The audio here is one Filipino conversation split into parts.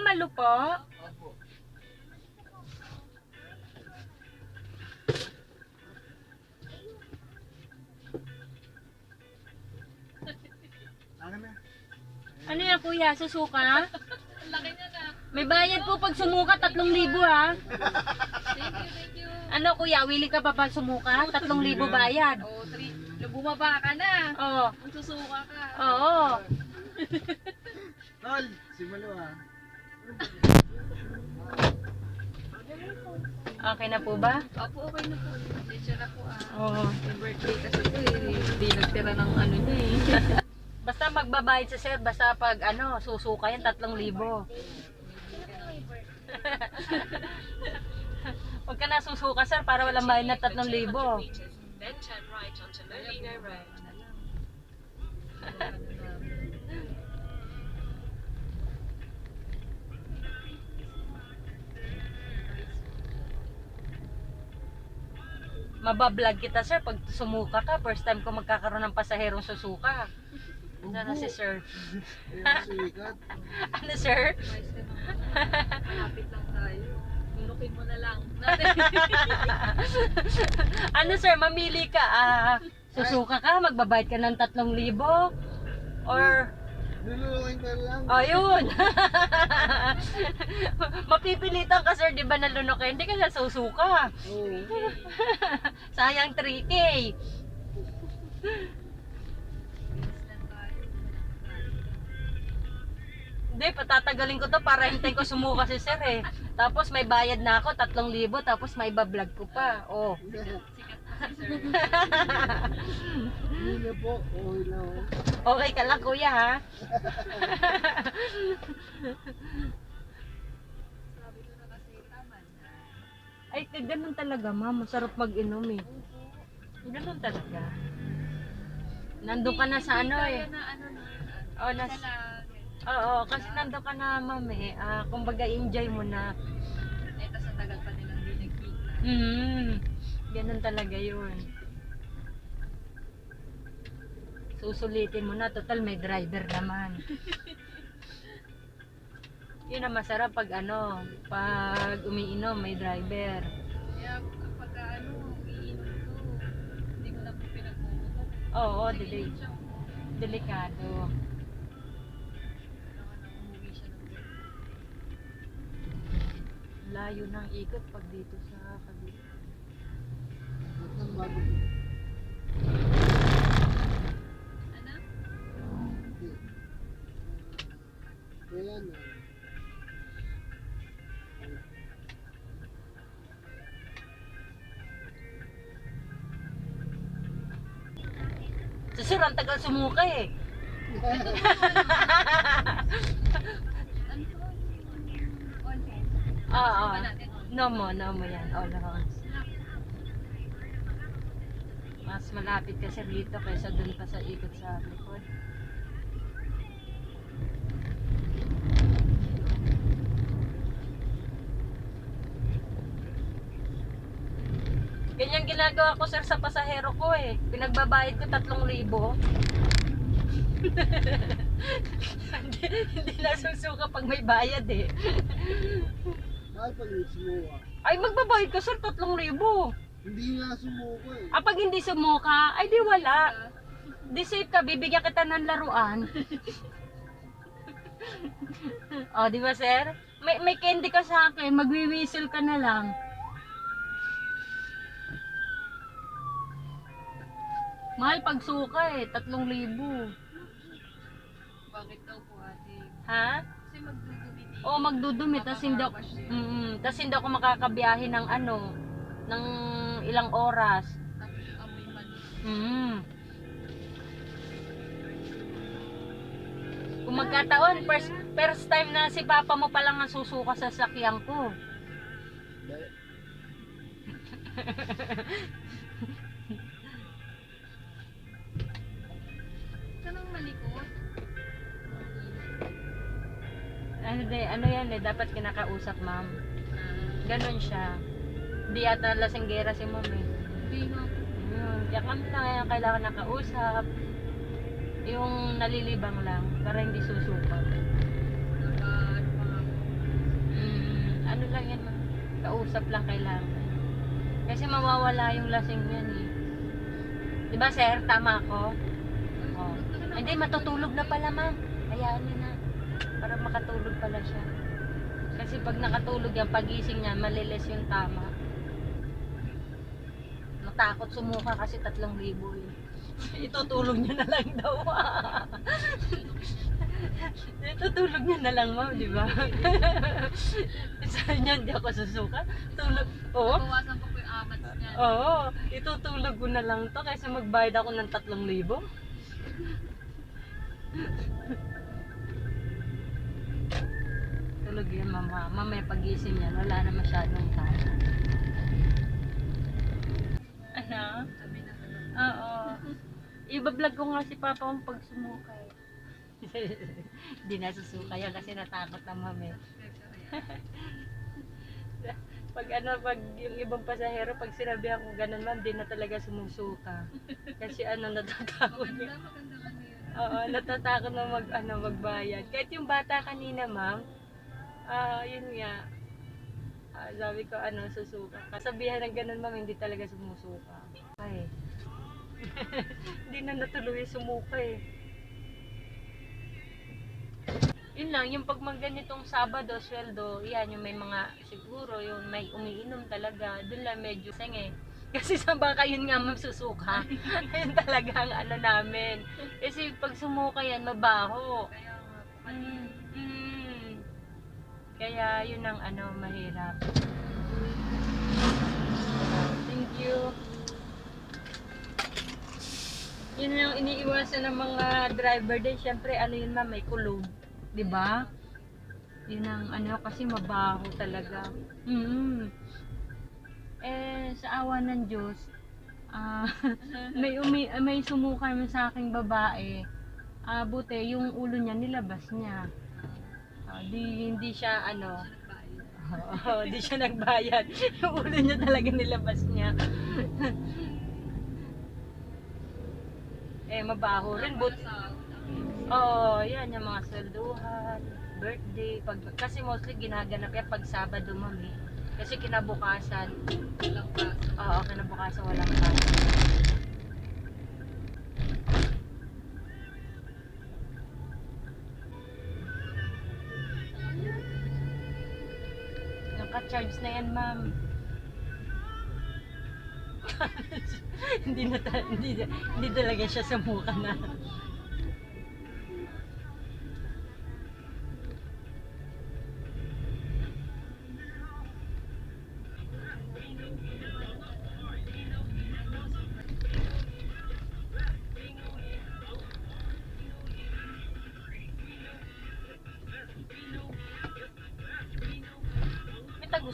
Mamalo po? Opo. Ano na? Yan kuya? Susuka? Laki niya na. May bayad po pag sumuka, 3,000 ha. Thank you, thank you. Ano kuya, willing ka pa pa sumuka? 3,000 bayad. Oh, three. Bumaba ka na. Oo. Magsusuka ka. Oo. Tol, simulo ah. Okay na po ba? Opo, okay na po. Pasensya na po ah. Oo. Yung birthday kasi ito eh. Hindi nagtira ng ano niya eh. Basta magbabayad sa sir, basta pag ano, susuka yan, 3,000. Huwag ka na susuka sir, para walang bayad na 3,000. Then turn right onto Molina Road. Mabablog kita sir pag sumuka ka. First time ko magkakaroon ng pasaherong susuka. Ano na si sir? Ano sir? Malapit lang tayo. Tulukin mo na lang. Ano sir, mamili ka. Ah, susuka ka, magbabayad ka ng 3,000 or Lulukin ka lang. ayun. Mapipilitan ka sir, 'di ba nalunok ka? Hindi ka na susuka. Oo. Sayang 3k. Bilis lang tayo. Hindi, patatagalin ko to para hintayin ko sumuka si sir eh. Tapos may bayad na ako, 3,000, tapos may bablog ko pa. Oh. Sikat. Hindi na po. Okay na oh. Okay ka lang kuya ha? Sabi ko na kasi tama na. Ay, k- ganun talaga ma'am. Masarap mag-inom eh. Ganun talaga. Nandun ka na sa ano eh. na ano. Oh, nas, oo, kasi nandun ka na ma'am eh. Ah, kumbaga enjoy mo na. Eh, tas ang tagal pa nilang hindi nagkita. Mm, ganun talaga yun. Susulitin mo na. Total may driver naman. Yun ang masarap pag ano, pag umiinom may driver. Kaya kapag ano, iinom ko, hindi ko na po pinagpupunta. Oo, Kasi deli delikado. Layo ng ikot pag dito sa kabila. Na. So, sir, ang tagal sumuka eh. Oo. Natin on? No mo, no mo yan. All around. Mas malapit kasi dito kaysa dun pa sa ikot sa likod. Ganyan ginagawa ko sir sa pasahero ko eh. Pinagbabayad ko 3,000. hindi, hindi nasusuka pag may bayad eh. Ay, pag. Ay, magbabayad ka sir 3,000. Hindi nga sumuka eh. Ah, pag hindi sumuka, ay di wala. Di safe ka, bibigyan kita ng laruan. oh, di ba sir? May, may candy ka sa akin, magwi-whistle ka na lang. Mahal pag suka eh, 3,000. Bakit daw po ate? Ha? Kasi magdudumi. Oo, magdudumi, tas hindi ako, mm, tas hindi ako makakabiyahe ng ano, ng ilang oras. Mm. Kung magkataon, first, first time na si papa mo palang nasusuka sa sakyan ko. Kanang malikot. Ano, de, ano yan eh, dapat kinakausap ma'am. Ganon siya. Hindi ata lasinggera si ma'am eh. Hindi nga po. Yun, kaya kami lang yan kailangan nakausap. Yung nalilibang lang, para hindi susuka. Naka, ano pa nga po. Kausap lang kailangan. Kasi mawawala yung lasing yan eh. Di ba sir? Tama ako? Oh. Hindi, matutulog na pala ma'am. Hayaan niyo na. Para makatulog pala siya. Kasi pag nakatulog yan, pagising niya, malilis yung tama. Natakot sumuka kasi tatlong libo eh. Itutulog niya na lang daw. Itutulog niya na lang ma'am, di ba? Sabi niya, hindi ako susuka. Tulog. Oo. Bawasan ko po yung amats niya. Oo. Itutulog ko na lang to kaysa magbayad ako ng tatlong libo. Tulog yun mama. Mamaya pagising niya, wala na masyadong tao. Na Oo. Ibablog ko nga si Papa kung pag sumukay. Hindi na susukay yun kasi natakot ang mami. Pag ano, pag yung ibang pasahero, pag sinabi ako ganun ma'am, di na talaga sumusuka. Kasi ano, natatakot niya. Oo, natatakot na mag, ano, magbayad. Kahit yung bata kanina, ma'am, ah, yun nga, ah, sabi ko, ano, susuka. Kasabihan ng ganun, ma'am, hindi talaga sumusuka. Ay. hindi na natuloy sumuka eh. Yun lang, yung pag mga ganitong Sabado, sweldo, yan, yung may mga, siguro, yung may umiinom talaga, dun lang medyo senge. Kasi sa baka yun nga ma'am susuka. yun talaga ang ano namin. Kasi pag sumuka yan, mabaho. Kaya mm. Kaya yun ang ano, mahirap. Thank you. Yun yung iniiwasan ng mga driver din. Siyempre, ano yun ma'am, may kulog. ba? Yun ang ano, kasi mabaho talaga. Mm Eh, sa awa ng Diyos, ah, may, umi, may sumukan man sa aking babae. Ah, buti, yung ulo niya nilabas niya. Di, hindi siya ano, Oo, di siya nagbayad. Yung ulo niya talaga nilabas niya. eh, mabaho rin. But, Oo, yan yung mga swelduhan, birthday, pag, kasi mostly ginaganap yan pag Sabado, mami. Kasi kinabukasan, Walang pasok. oo, kinabukasan walang pasok. Naka-charge na yan, ma'am. hindi na ta- hindi, hindi talaga siya sumuka na.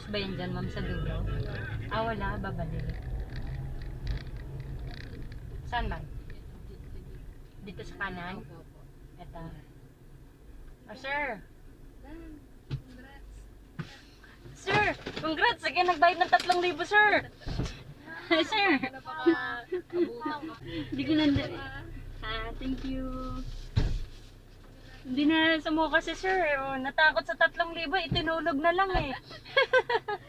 Tagus ba yan dyan, ma'am, sa dulo? Ah, wala. Babalik. Saan ba? Dito sa kanan? Ito. Ah, sir. Sir! Congrats! Sige, nagbayad ng 3,000, sir! sir! Napaka-abutang. Hindi ko nanda... Ah, thank you. Hindi na sumuka si sir. eh. Oh, natakot sa 3,000, itinulog na lang eh.